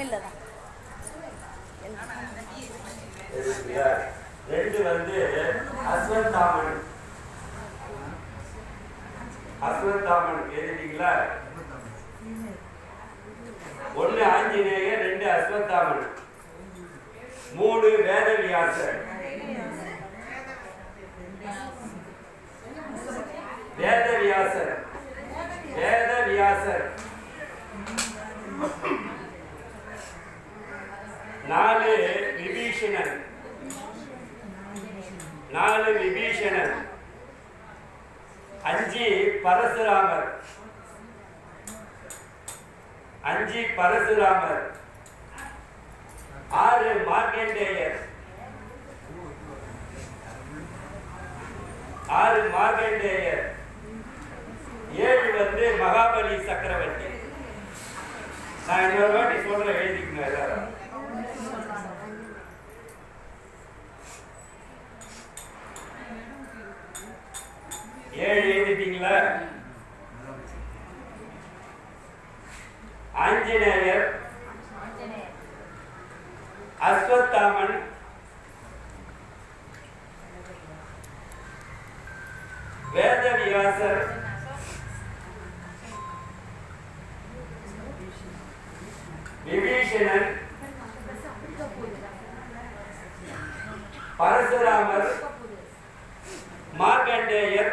தமிழில் தான். ரெண்டு வந்து அஸ்வத்தாமன் அஸ்வத்தாமன் எழுதிட்டீங்களா? ஒண்ணு ஆஞ்சநேயர் ரெண்டு அஸ்வத்தாமன் மூணு வேதவியாசர் வேதவியாசர். வேதவியாசர் நாலு விபீஷணன் நாலு விபீஷணன் அஞ்சு பரசுராமர். அஞ்சு பரசுராமர். ஆறு மார்க்கண்டேயர். ஆறு மார்க்கண்டேயர். ஏழு வந்து மகாபலி சக்கரவர்த்தி. நான் இன்னொரு வாட்டி சொல்றேன் எழுதிக்கணும் எல்லாரும். ஏழு எழுதிட்டீங்களா? ஆஞ்சநேயர் அஸ்வத்தாமன் வேதவியாசர் விபீஷணன் பரசுராமர் மார்க்கண்டேயர்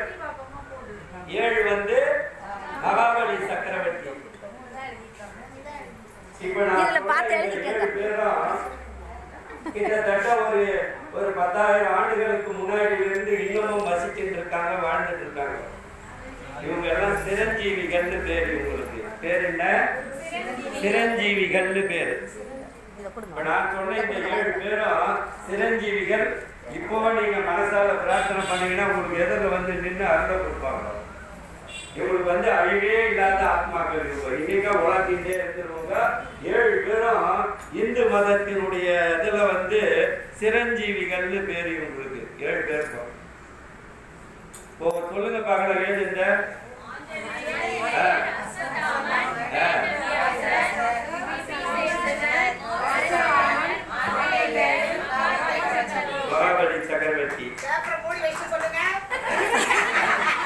ஏழு வந்து மகாபலி சக்கரவர்த்தி. இதுல பார்த்து எழுதிக்கங்க. கிட்டத்தட்ட ஒரு ஒரு பத்தாயிரம் ஆண்டுகளுக்கு முன்னாடி இருந்து இன்னமும் வசிச்சுட்டு இருக்காங்க வாழ்ந்துட்டு இருக்காங்க இவங்க எல்லாம் சிரஞ்சீவிகள்னு பேர் இவங்களுக்கு. பேர் என்ன? சிரஞ்சீவிகள்னு பேரு. இப்ப நான் சொன்ன இந்த ஏழு பேரும் சிரஞ்சீவிகள் இப்போ நீங்க மனசால பிரார்த்தனை பண்ணீங்கன்னா உங்களுக்கு எதிரில் வந்து நின்று அருளை கொடுப்பாங்க. இவங்களுக்கு வந்து அழிவே இல்லாத ஆத்மாக்கள் இருக்கும் இன்னைக்கு உலகின்றே இருக்கிறவங்க ஏழு பேரும் இந்து மதத்தினுடைய இதுல வந்து சிரஞ்சீவிகள்னு பேர் இவங்களுக்கு. ஏழு பேர் இப்போ சொல்லுங்க பார்க்கலாம் வேண்டிய ஆ. மகாபலி சக்கரவர்த்தி பேப்பரை மூடி வச்சு சொல்லுங்க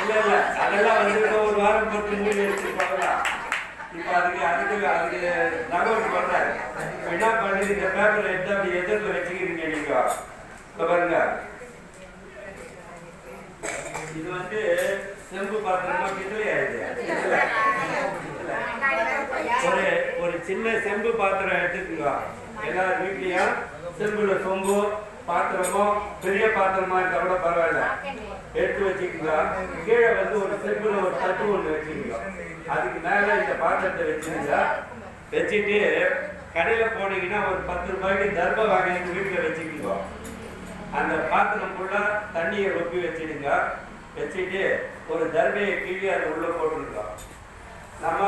இல்ல இல்ல அதெல்லாம் வந்து இன்னும் ஒரு வாரம் போட்டு மூடி வச்சு பண்ணலாம் இப்ப அதுக்கு அதுக்கு அதுக்கு தகவல் பண்றாரு இப்ப என்ன பண்ணுது இந்த பேப்பர் எடுத்து அப்படி எதிர்த்து வச்சுக்கிறீங்க நீங்க. இப்ப பாருங்க. இது வந்து செம்பு பாத்திரமா பித்தளையா இது ஒரு ஒரு சின்ன செம்பு பாத்திரம் எடுத்துக்கோங்க. எல்லார் வீட்லயும் செம்புல சொம்பு பாத்திரமோ பெரிய பாத்திரமா இருந்தா கூட பரவாயில்ல. எடுத்து வச்சுக்கோங்க. கீழே வந்து ஒரு செம்புல ஒரு தட்டு ஒண்ணு வச்சுக்கோங்க. அதுக்கு மேல இந்த பாத்திரத்தை வச்சுருங்க வச்சுட்டு கடையில போனீங்கன்னா ஒரு பத்து ரூபாய்க்கு தர்ம வாங்கி வீட்டுல வச்சுக்கோங்க அந்த பாத்திரம் ஃபுல்லா தண்ணியை ரொப்பி வச்சிடுங்க. வச்சுட்டு ஒரு தர்மையை கீழே அதை உள்ள போட்டுருக்கோம் நம்ம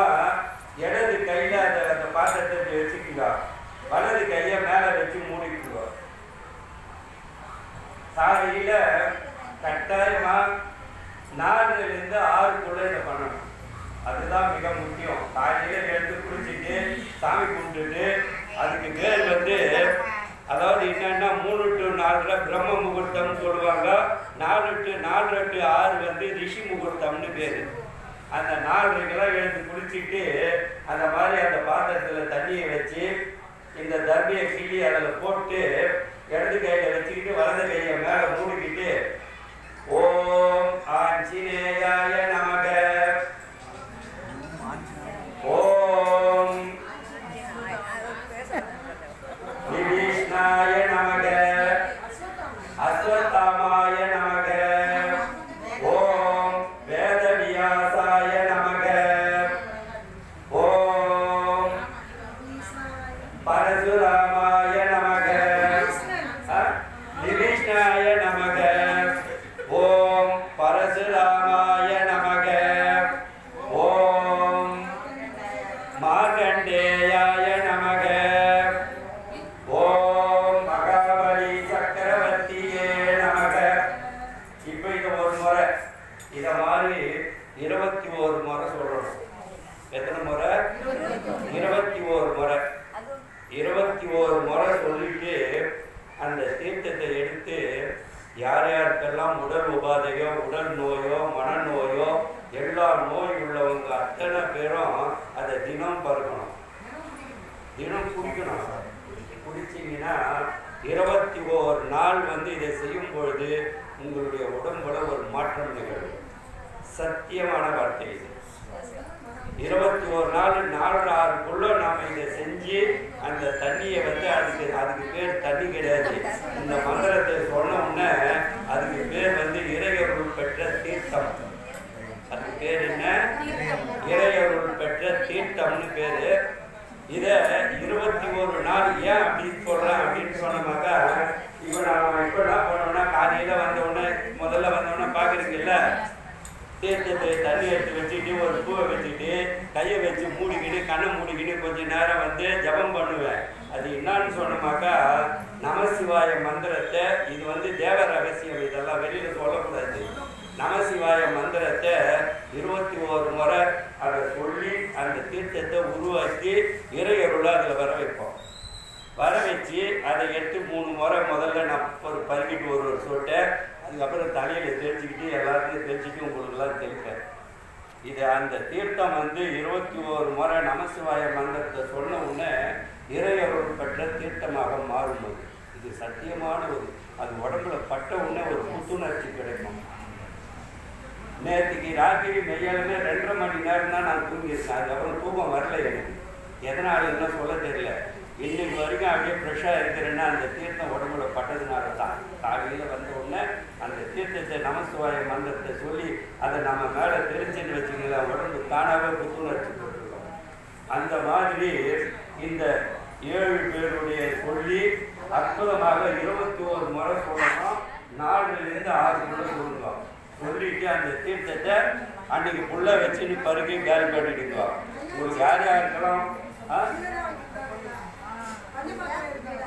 இடது கையில அந்த அந்த பாத்திரத்தை இப்படி வச்சுக்கோங்க வலது கையை மேல வச்சு மூடிக்குங்க சாலையில கட்டாயமா நாலுல இருந்து ஆறுக்குள்ள இதை பண்ணணும் அதுதான் மிக முக்கியம் காலையில எழுந்து குளிச்சுட்டு சாமி கும்பிட்டுட்டு அதுக்கு பேர் வந்து அதாவது என்னன்னா மூணு பிரம்ம முகூர்த்தம்னு சொல்லுவாங்க. நாலு எட்டு நாலு டு ஆறு வந்து ரிஷி முகூர்த்தம்னு பேரு. அந்த நாலரைக்கெல்லாம் எழுந்து குளிச்சுட்டு அந்த மாதிரி அந்த பாத்திரத்துல தண்ணியை வச்சு இந்த தர்மியை கிள்ளி அதில் போட்டு இடது கையில வச்சுக்கிட்டு வலது கையை மேல மூடிக்கிட்டு ஓம் ஆஞ்சினே நமக ஓம் விபீஷ்ணாய நமக அஸ்வத்தாமாய நமக ஓம் வேதவியாசாய நமக ஓம் பரசுராமாய நமக ஆ? விபீஷ்ணாய நமக ஓம் பரசுராமாய நமக ஓம் மார்கண்டேயாய நமக ஓம் மகாபலி சக்கரவர்த்தியே நமக இப்போ இது ஒரு முறை இத மாதிரி இருபத்தி ஒரு முறை சொல்லணும் எத்தனை முறை இருபத்தி ஒரு முறை ஒரு முறை சொல்லிட்டு அந்த தீர்த்தத்தை எடுத்து யார் யாருக்கெல்லாம் உடல் உபாதையோ உடல் நோயோ மனநோயோ எல்லா நோய் உள்ளவங்க அத்தனை பேரும் அதை தினம் பருகணும். தினம் குடிக்கணும். குடிச்சிங்கன்னா இருபத்தி ஓரு நாள் வந்து இதை செய்யும் பொழுது உங்களுடைய உடம்புல ஒரு மாற்றம் நிகழும். சத்தியமான வார்த்தை இது. இருபத்தி ஒரு நாள் நாலு ஆறுக்குள்ள நாம இதை செஞ்சு அந்த தண்ணியை வந்து அதுக்கு அதுக்கு பேர் தண்ணி கிடையாது. இந்த மந்திரத்தை சொன்னோம்னா அதுக்கு பேர் வந்து இறையருள் பெற்ற தீர்த்தம். அதுக்கு பேர் என்ன? இறையருள் பெற்ற தீர்த்தம்னு பேரு. இத இருபத்தி ஒரு நாள் ஏன் அப்படின்னு சொல்றேன் அப்படின்னு சொன்னமாக்கா இவன் நாம இப்போ என்ன பண்ணோம்னா காலையில வந்த உடனே முதல்ல வந்த உடனே பாக்குறீங்கல்ல தீர்த்தத்தை தண்ணி எடுத்து வச்சுட்டு ஒரு பூவை வச்சுட்டு கையை வச்சு மூடிக்கிட்டு கண்ணை மூடிக்கிட்டு கொஞ்சம் நேரம் வந்து ஜெபம் பண்ணுவேன். அது என்னன்னு சொன்னோமாக்கா நமசிவாய மந்திரத்தை இது வந்து தேவ ரகசியம் இதெல்லாம் வெளியில் சொல்லக்கூடாது. நமசிவாய மந்திரத்தை இருபத்தி ஓரு முறை அதை சொல்லி அந்த தீர்த்தத்தை உருவாக்கி இறையருளை அதில் வர வைப்போம். வர வச்சு அதை எட்டு மூணு முறை முதல்ல நான் ஒரு பருகிட்டு ஒரு ஒரு சொட்டை அதுக்கப்புறம் தலையில் தேய்ச்சிக்கிட்டு எல்லாத்தையும் தேய்ச்சிட்டு உங்களுக்குலாம் தெளிப்பேன் இது அந்த தீர்த்தம் வந்து இருபத்தி ஓரு முறை நமசிவாய மந்திரத்தை சொன்ன உடனே இறையருள் பெற்ற தீர்த்தமாக மாறும் அது. இது சத்தியமான ஒரு அது உடம்புல பட்ட உடனே ஒரு புத்துணர்ச்சி கிடைக்கும். நேற்றுக்கு ராத்திரி மெய்யாலுமே ரெண்டரை மணி நேரம் தான் நான் தூங்கியிருக்கேன். அதுக்கப்புறம் தூக்கம் வரல எனக்கு. எதனால என்ன சொல்ல தெரியல. இன்னைக்கு வரைக்கும் அப்படியே ஃப்ரெஷ்ஷாக இருக்கிறேன்னா அந்த தீர்த்தம் உடம்புல பட்டதுனால தான் காலையில் வந்த உடனே அந்த தீர்த்தத்தை நமசிவாய மந்திரத்தை சொல்லி அதை நம்ம மேலே தெரிஞ்சுன்னு வச்சுக்கலாம் உடம்பு தானாகவே புத்துணர்ச்சி போட்டுருக்கோம் அந்த மாதிரி இந்த ஏழு பேருடைய சொல்லி அற்புதமாக இருபத்தி ஒரு முறை சொல்லணும். நாலுலேருந்து ஆறு முறை சொல்லணும் சொல்லிட்டு அந்த தீர்த்தத்தை அன்னைக்கு புள்ள வச்சு நீ பருகி கேரி பண்ணிடுங்க. உங்களுக்கு யார் யாருக்கெல்லாம் ஆ?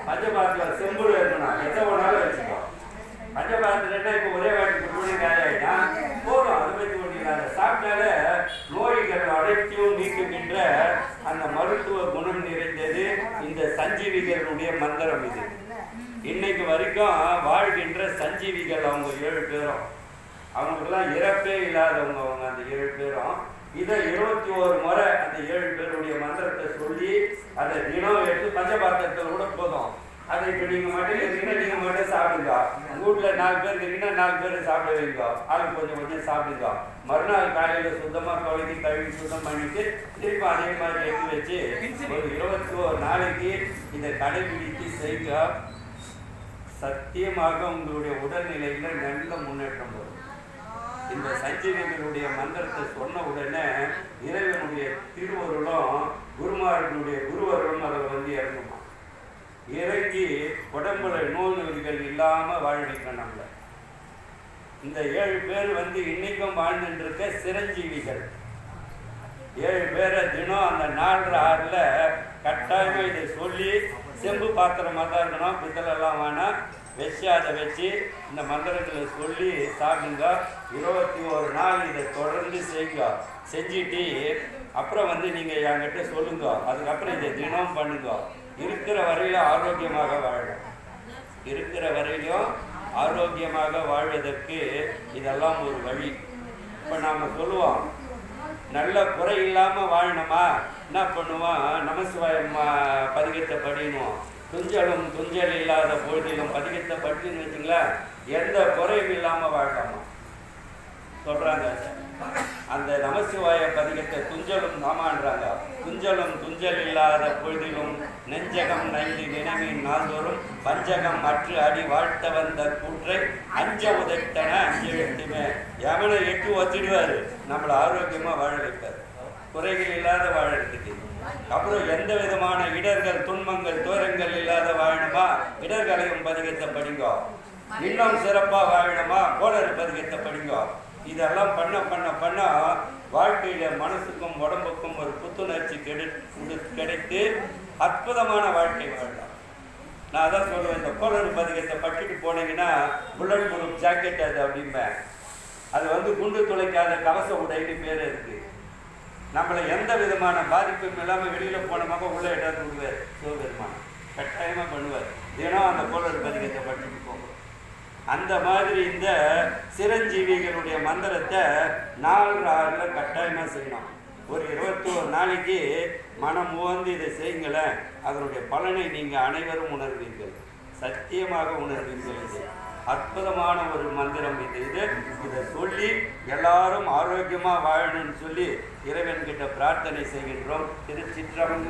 பஞ்சபாரத்தில் செம்புல இருக்கணும். எதை வேணாலும் வச்சுக்கோ பஞ்சபாரத்துல இப்போ ஒரே வாட்டி குடிமணி காலி ஆகிட்டா போதும் அதை பற்றி ஒன்றும் அதை சாப்பிட்டாலே நோய்கள் அனைத்தையும் நீக்குகின்ற அந்த மருத்துவ குணம் நிறைந்தது இந்த சஞ்சீவிகளுடைய மந்திரம் இது. இன்னைக்கு வரைக்கும் வாழ்கின்ற சஞ்சீவிகள் அவங்க ஏழு பேரும். அவங்களுக்கெல்லாம் இறப்பே இல்லாதவங்க அவங்க அந்த ஏழு பேரும். இதை இருபத்தி ஒரு முறை அந்த ஏழு பேருடைய மந்திரத்தை சொல்லி அதை தினம் எடுத்து பஞ்சபாத்திரத்தில் கூட போதும். அதை இப்போ நீங்கள் மட்டும் நீங்கள் சாப்பிடுங்க. வீட்டில் நாலு பேர் இருக்கீங்கன்னா நாலு பேர் சாப்பிட வைங்க. ஆளுக்கு கொஞ்சம் கொஞ்சம் சாப்பிடுங்க. மறுநாள் காலையில் சுத்தமாக கழுவி கழுவி சுத்தம் பண்ணிட்டு திருப்பி அதே மாதிரி எடுத்து வச்சு ஒரு இருபத்தி ஒரு நாளைக்கு இதை கடைபிடித்து செய்க. சத்தியமாக உங்களுடைய உடல்நிலையில நல்ல முன்னேற்றம் வரும். இந்த சஞ்சீவிகளுடைய மந்திரத்தை சொன்ன உடனே இறைவனுடைய திருவருளும் குருமார்களுடைய குருவருளும் அதில் வந்து இறங்குமா? இறங்கி உடம்புல நோய் நொடிகள் இல்லாமல் வாழ வைக்கணும் இந்த ஏழு பேர் வந்து இன்னைக்கும் வாழ்ந்துட்டு இருக்க சிரஞ்சீவிகள். ஏழு பேரை தினம் அந்த நாலரை ஆறில் கட்டாயமாக இதை சொல்லி செம்பு பாத்திரமாக தான் இருக்கணும் பித்தளெல்லாம் வேணாம். வச்சு அதை வச்சு இந்த மந்திரங்களை சொல்லி சாப்பிடுங்க. இருபத்தி ஒரு நாள் இதை தொடர்ந்து செய்யுங்க. செஞ்சுட்டு அப்புறம் வந்து நீங்கள் என்கிட்ட சொல்லுங்க. அதுக்கப்புறம் இதை தினம் பண்ணுங்க. இருக்கிற வரையில ஆரோக்கியமாக வாழலாம் இருக்கிற வரையிலும் ஆரோக்கியமாக வாழ்வதற்கு இதெல்லாம் ஒரு வழி. இப்போ நாம் சொல்லுவோம் நல்ல குறை இல்லாமல் வாழணுமா? என்ன பண்ணுவோம்? நமசிவாயம் பதிகத்தை படிக்கணும் துஞ்சலும் துஞ்சல் இல்லாத பொழுதிலும் பதிகத்தை படிச்சுன்னு வச்சுங்களேன் எந்த குறையும் இல்லாமல் வாழலாமா சொல்கிறாங்க அந்த நமசிவாய பதிகத்தை துஞ்சலும் நாமான்றாங்க துஞ்சலும் துஞ்சல் இல்லாத பொழுதிலும் நெஞ்சகம் நைந்து நினைவின் நாள்தோறும் பஞ்சகம் மற்ற அடி வாழ்த்த வந்த கூற்றை அஞ்ச உதைத்தன அஞ்சு எட்டுமே எவனை எட்டு ஒத்திடுவார் நம்மளை ஆரோக்கியமாக வாழ வைப்பார். குறைகள் இல்லாத வாழறதுக்கு. அப்புறம் எந்த விதமான இடர்கள் துன்பங்கள் தூரங்கள் இல்லாத வாழணுமா? இடர்களையும் பதிகத்தை படிங்கோ. இன்னும் சிறப்பாக வாழணுமா? கோளர் பதிகத்தை படிங்கோ. இதெல்லாம் பண்ண பண்ண பண்ண வாழ்க்கையில மனசுக்கும் உடம்புக்கும் ஒரு புத்துணர்ச்சி கிடை கிடைத்து அற்புதமான வாழ்க்கை வாழலாம் நான் அதான் சொல்லுவேன் இந்த கோளறு பதிகத்தை பட்டுட்டு போனீங்கன்னா புல்லட் ப்ரூஃப் ஜாக்கெட் அது அப்படிம்பேன். அது வந்து குண்டு துளைக்காத கவச உடைன்னு பேர் இருக்கு. நம்மளை எந்த விதமான பாதிப்பும் இல்லாமல் வெளியில் போனமாக உள்ள இடம் விடுவார் சிவபெருமான். கட்டாயமாக பண்ணுவார். தினம் அந்த கோளறு பதிகத்தை பட்டுட்டு போகும் அந்த மாதிரி இந்த சிரஞ்சீவிகளுடைய மந்திரத்தை நாலு ஆறில் கட்டாயமாக செய்யணும். ஒரு இருபத்தோரு நாளைக்கு மனம் உவந்து இதை செய்யுங்களேன். அதனுடைய பலனை நீங்கள் அனைவரும் உணர்வீர்கள். சத்தியமாக உணர்வீர்கள் இது. அற்புதமான ஒரு மந்திரம் இது இது. இதை சொல்லி எல்லாரும் ஆரோக்கியமாக வாழணும்னு சொல்லி இறைவன்கிட்ட பிரார்த்தனை செய்கின்றோம். இது திருச்சிற்றம்பலம்.